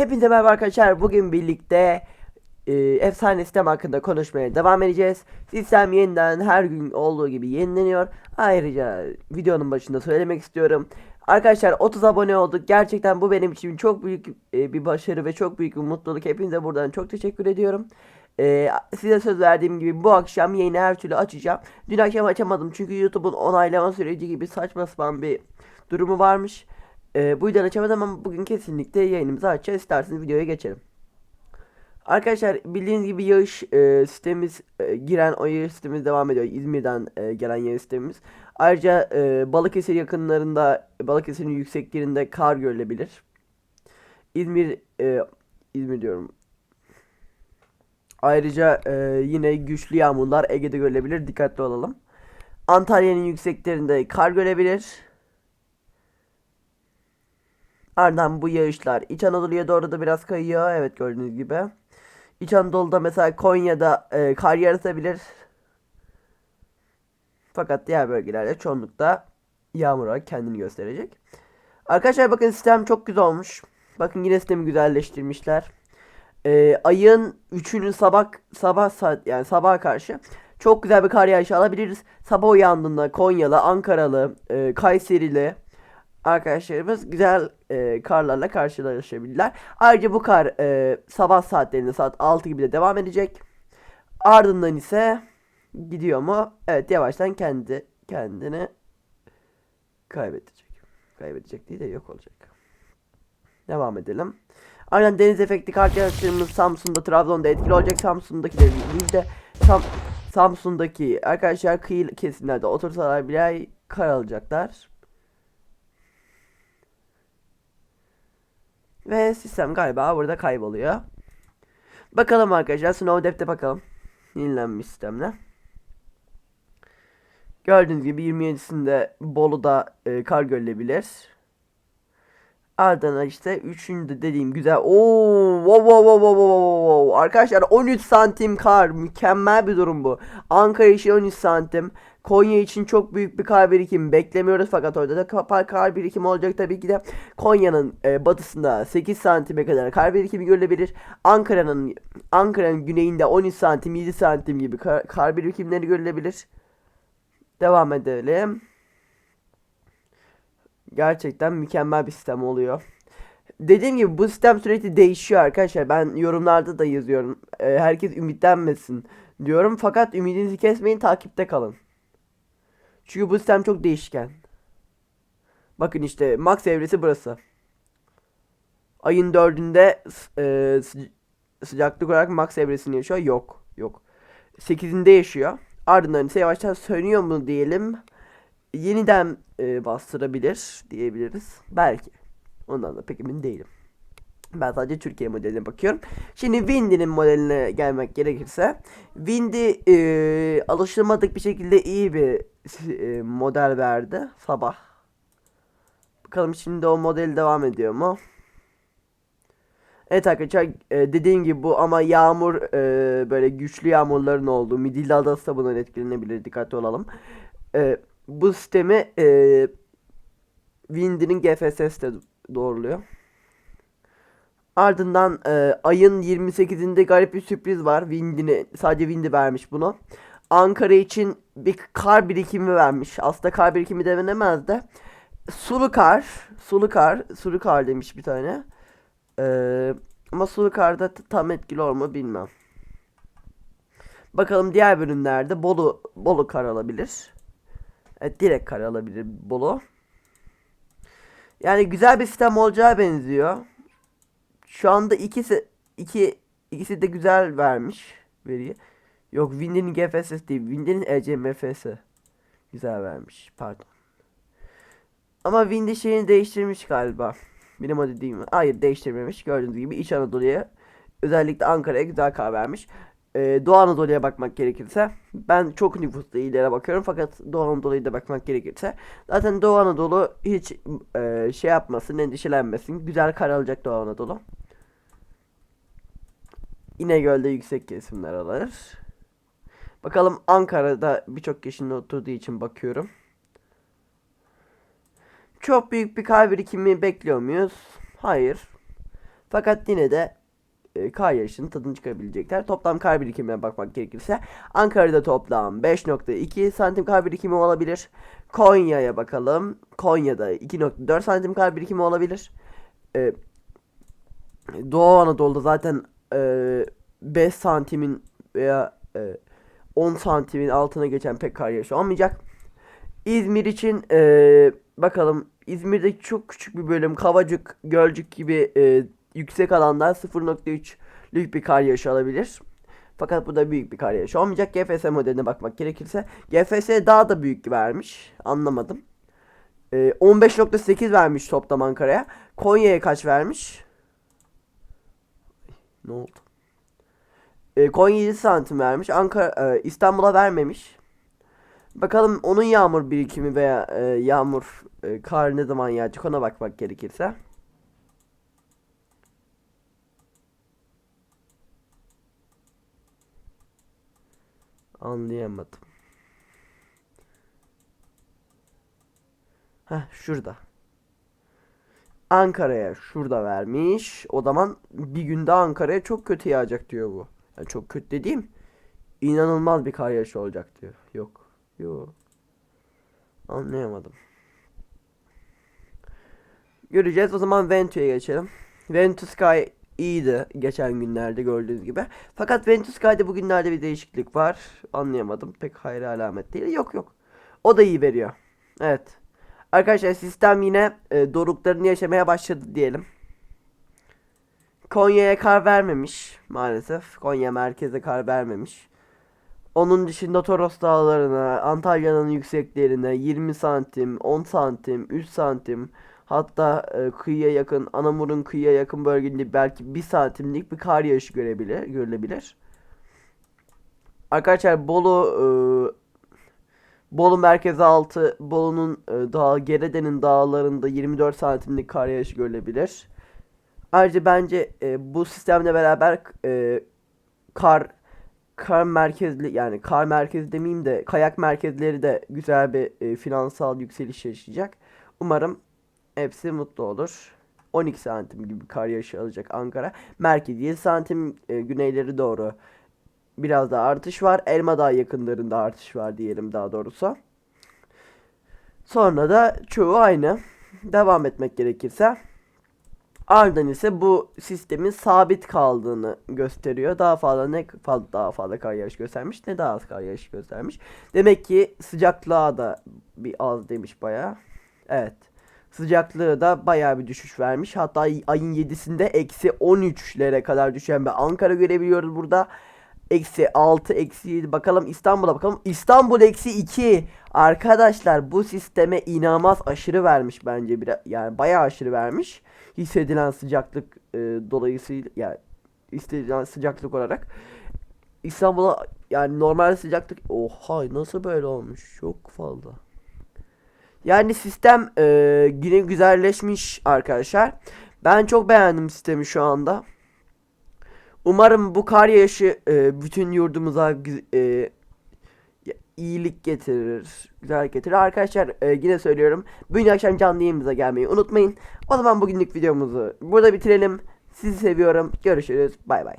Hepinize merhaba arkadaşlar. Bugün birlikte e, efsane sistem hakkında konuşmaya devam edeceğiz. Sistem yeniden her gün olduğu gibi yenileniyor. Ayrıca videonun başında söylemek istiyorum. Arkadaşlar 30 abone olduk. Gerçekten bu benim için çok büyük e, bir başarı ve çok büyük bir mutluluk. Hepinize buradan çok teşekkür ediyorum. E, size söz verdiğim gibi bu akşam yayını her türlü açacağım. Dün akşam açamadım çünkü YouTube'un onaylama süreci gibi saçma sapan bir durumu varmış. Ee, bu yüzden açamadım ama bugün kesinlikle yayınımızı açacağız. İsterseniz videoya geçelim. Arkadaşlar bildiğiniz gibi yağış e, sistemimiz e, giren o yağış sistemimiz devam ediyor. İzmir'den e, gelen yağış sistemimiz. Ayrıca e, Balıkesir yakınlarında Balıkesir'in yükseklerinde kar görülebilir. İzmir e, İzmir diyorum. Ayrıca e, yine güçlü yağmurlar Ege'de görülebilir. Dikkatli olalım. Antalya'nın yükseklerinde kar görebilir. Ardından bu yağışlar İç Anadolu'ya doğru da biraz kayıyor. Evet gördüğünüz gibi. İç Anadolu'da mesela Konya'da e, kar yarıtabilir. Fakat diğer bölgelerde çoğunlukta yağmur olarak kendini gösterecek. Arkadaşlar bakın sistem çok güzel olmuş. Bakın yine sistemi güzelleştirmişler. E, ayın 3'ünün sabah sabah saat yani sabaha karşı çok güzel bir kar yağışı alabiliriz. Sabah uyandığında Konyalı, Ankaralı, e, Kayserili arkadaşlarımız güzel e, karlarla karşılaşabilirler. Ayrıca bu kar e, sabah saatlerinde saat 6 gibi de devam edecek. Ardından ise gidiyor mu? Evet yavaştan kendi kendini kaybedecek. Kaybedecek değil de yok olacak. Devam edelim. Aynen deniz efekti kar yağışlarımız Samsun'da, Trabzon'da etkili olacak. Samsun'dakileri yüzde Sam Samsun'daki arkadaşlar kıyı kesimlerde otursalar bile kar alacaklar. Ve sistem galiba burada kayboluyor. Bakalım arkadaşlar Snowdep'te bakalım. Yenilenmiş sistemle. Gördüğünüz gibi 27'sinde Bolu'da e, kar görülebilir. Ardından işte üçüncü dediğim güzel. Oo, wow, wow, wow, wow, wow. Arkadaşlar 13 santim kar. Mükemmel bir durum bu. Ankara için 13 santim. Konya için çok büyük bir kar birikimi beklemiyoruz fakat orada da kar, kar birikimi olacak tabii ki de Konya'nın e, batısında 8 santime kadar kar birikimi görülebilir. Ankara'nın Ankara'nın güneyinde 13 santim 7 santim gibi kar, kar birikimleri görülebilir. Devam edelim. Gerçekten mükemmel bir sistem oluyor. Dediğim gibi bu sistem sürekli değişiyor arkadaşlar. Ben yorumlarda da yazıyorum. E, herkes ümitlenmesin diyorum. Fakat ümidinizi kesmeyin takipte kalın. Çünkü bu sistem çok değişken. Bakın işte max evresi burası. Ayın dördünde e, sı- sıcaklık olarak max evresini yaşıyor. Yok. Yok. 8'inde yaşıyor. Ardından ise yavaştan sönüyor mu diyelim. Yeniden e, bastırabilir diyebiliriz. Belki. Ondan da pek emin değilim. Ben sadece Türkiye modeline bakıyorum. Şimdi Windy'nin modeline gelmek gerekirse Windy e, alışılmadık bir şekilde iyi bir e, model verdi sabah. Bakalım şimdi o model devam ediyor mu? Evet arkadaşlar e, dediğim gibi bu ama yağmur e, böyle güçlü yağmurların olduğu Midilli Adası da bundan etkilenebilir dikkatli olalım. E, bu sistemi e, Windy'nin GFSS de doğruluyor. Ardından e, ayın 28'inde garip bir sürpriz var. Windy'ne sadece Windy vermiş bunu. Ankara için bir kar birikimi vermiş. Aslında kar birikimi denemez de. Sulu kar, sulu kar, sulu kar demiş bir tane. Ee, ama sulu karda tam etkili olur mu bilmem. Bakalım diğer ürünlerde Bolu Bolu kar alabilir. Evet direkt kar alabilir Bolu. Yani güzel bir sistem olacağı benziyor. Şu anda ikisi iki ikisi de güzel vermiş veriyi. Yok Wind'in GFSS değil. Wind'in ECMFS. Güzel vermiş. Pardon. Ama Windy şeyini değiştirmiş galiba. Benim o dediğim mi? Hayır değiştirmemiş. Gördüğünüz gibi İç Anadolu'ya özellikle Ankara'ya güzel kar vermiş. Ee, Doğu Anadolu'ya bakmak gerekirse ben çok nüfuslu illere bakıyorum fakat Doğu Anadolu'ya da bakmak gerekirse zaten Doğu Anadolu hiç e, şey yapmasın endişelenmesin güzel kar alacak Doğu Anadolu. İnegöl'de yüksek kesimler alır. Bakalım Ankara'da birçok kişinin oturduğu için bakıyorum. Çok büyük bir kar birikimi bekliyor muyuz? Hayır. Fakat yine de e, kar yağışının tadını çıkarabilecekler. Toplam kar birikimine bakmak gerekirse Ankara'da toplam 5.2 santim kar birikimi olabilir. Konya'ya bakalım. Konya'da 2.4 santim kar birikimi olabilir. E, Doğu Anadolu'da zaten e, 5 santimin veya e, 10 santimin altına geçen pek kar yağışı olmayacak. İzmir için e, bakalım İzmir'deki çok küçük bir bölüm Kavacık, Gölcük gibi e, yüksek alanlar 0.3'lük bir kar yağışı alabilir. Fakat bu da büyük bir kar yağışı olmayacak. GFS modeline bakmak gerekirse GFS daha da büyük vermiş. Anlamadım. E, 15.8 vermiş toplam Ankara'ya. Konya'ya kaç vermiş? Ne oldu? E, Konya 7 santim vermiş. Ankara e, İstanbul'a vermemiş. Bakalım onun yağmur birikimi veya e, yağmur e, kar ne zaman yağacak ona bakmak gerekirse. Anlayamadım. Heh şurada. Ankara'ya şurada vermiş. O zaman bir günde Ankara'ya çok kötü yağacak diyor bu. Yani çok kötü dediğim inanılmaz bir kar yağışı olacak diyor. Yok. Yok. Anlayamadım. Göreceğiz. O zaman Ventu'ya geçelim. Ventu Sky iyiydi geçen günlerde gördüğünüz gibi. Fakat Ventu Sky'de bugünlerde bir değişiklik var. Anlayamadım. Pek hayra alamet değil. Yok yok. O da iyi veriyor. Evet. Arkadaşlar sistem yine e, doruklarını yaşamaya başladı diyelim. Konya'ya kar vermemiş maalesef. Konya merkeze kar vermemiş. Onun dışında Toros dağlarına, Antalya'nın yükseklerine 20 santim, 10 santim, 3 santim hatta e, kıyıya yakın, Anamur'un kıyıya yakın bölgeinde belki 1 santimlik bir kar yağışı görebilir, görülebilir. Arkadaşlar Bolu e, Bolu merkezi altı, Bolu'nun e, dağ, Gerede'nin dağlarında 24 santimlik kar yağışı görülebilir. Ayrıca bence e, bu sistemle beraber e, kar kar merkezli yani kar merkezi demeyeyim de kayak merkezleri de güzel bir e, finansal yükseliş yaşayacak. Umarım hepsi mutlu olur. 12 santim gibi kar yağışı alacak Ankara. Merkez 7 santim e, güneyleri doğru biraz daha artış var. Elmadağ yakınlarında artış var diyelim daha doğrusu. Sonra da çoğu aynı. Devam etmek gerekirse. Ardından ise bu sistemin sabit kaldığını gösteriyor. Daha fazla ne fazla daha fazla kar yağışı göstermiş ne daha az kar yağışı göstermiş. Demek ki sıcaklığa da bir az demiş bayağı. Evet. Sıcaklığı da bayağı bir düşüş vermiş. Hatta ayın 7'sinde eksi 13'lere kadar düşen bir Ankara görebiliyoruz burada. Eksi 6, eksi 7. Bakalım İstanbul'a bakalım. İstanbul eksi 2. Arkadaşlar bu sisteme inanılmaz aşırı vermiş bence. Bir, yani bayağı aşırı vermiş. Hissedilen sıcaklık e, dolayısıyla yani istedilen sıcaklık olarak. İstanbul'a yani normal sıcaklık oha nasıl böyle olmuş çok fazla. Yani sistem e, yine güzelleşmiş arkadaşlar. Ben çok beğendim sistemi şu anda. Umarım bu kar yağışı e, bütün yurdumuza e, iyilik getirir, güzellik getirir. Arkadaşlar e, yine söylüyorum. Bugün akşam canlı yayınımıza gelmeyi unutmayın. O zaman bugünlük videomuzu burada bitirelim. Sizi seviyorum. Görüşürüz. Bay bay.